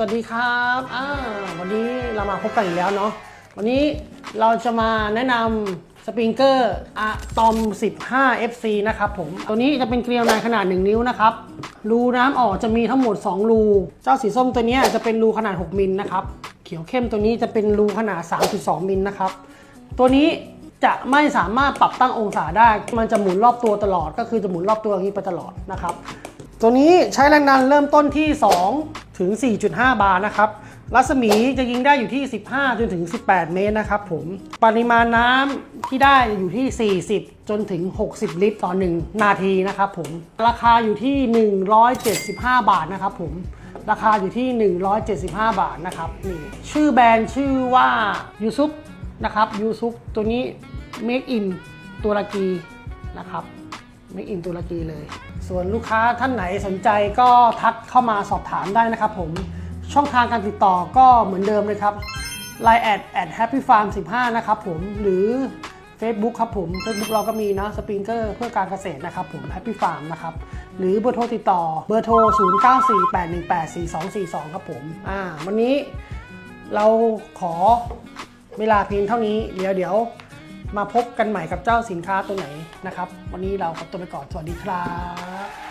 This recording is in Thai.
สวัสดีครับอ่าวันนี้เรามาพบกันอีกแล้วเนาะ วันนี้เราจะมาแนะนำสปริงเกอร์อะตอม 15 FC นะครับผม ตัวนี้จะเป็นเกลียวในขนาด 1 นิ้วนะครับ รูน้ำออกจะมีทั้งหมด 2 รู เจ้าสีส้มตัวนี้จะเป็นรูขนาด 6 มิลนะครับ เขียวเข้มตัวนี้จะเป็นรูขนาด 3.2 มิลนะครับ ตัวนี้จะไม่สามารถปรับตั้งองศาได้ มันจะหมุนรอบตัวตลอด ก็คือจะหมุนรอบตัวอย่างนี้ไปตลอดนะครับ ตัวนี้ใช้แรงดันเริ่มต้นที่ 2 ถึง 4.5 บาร์นะครับ รัศมีจะยิงได้อยู่ที่ 15 จนถึง 18 เมตรนะครับผม ปริมาณน้ำที่ได้อยู่ที่ 40 จนถึง 60 ลิตรต่อ 1 นาทีนะครับผม ราคาอยู่ที่ 175 บาทนะครับผม ราคาอยู่ที่ 175 บาทนะครับนี่ชื่อแบรนด์ชื่อว่ายูซุปนะครับยูซุปตัวนี้ Make in ตุรกีนะครับ Make in ตุรกีเลย ส่วนลูกค้าท่านไหนสนใจก็ทักเข้ามาสอบถามได้นะครับผม ช่องทางการติดต่อก็เหมือนเดิมเลยครับ Line แอดแอด Happy Farm 15นะครับผม หรือ Facebook ครับผม Facebook เราก็มีนะสปริงเกอร์เพื่อการเกษตรนะครับผม Happy Farm นะครับ หรือเบอร์โทรติดต่อเบอร์โทร 0948184242 ครับผม อ่า วันนี้เราขอเวลาเพียงเท่านี้ เดี๋ยวเดี๋ยว มาพบกันใหม่กับเจ้าสินค้าตัวไหนนะครับ วันนี้เราขอตัวไปก่อน สวัสดีครับ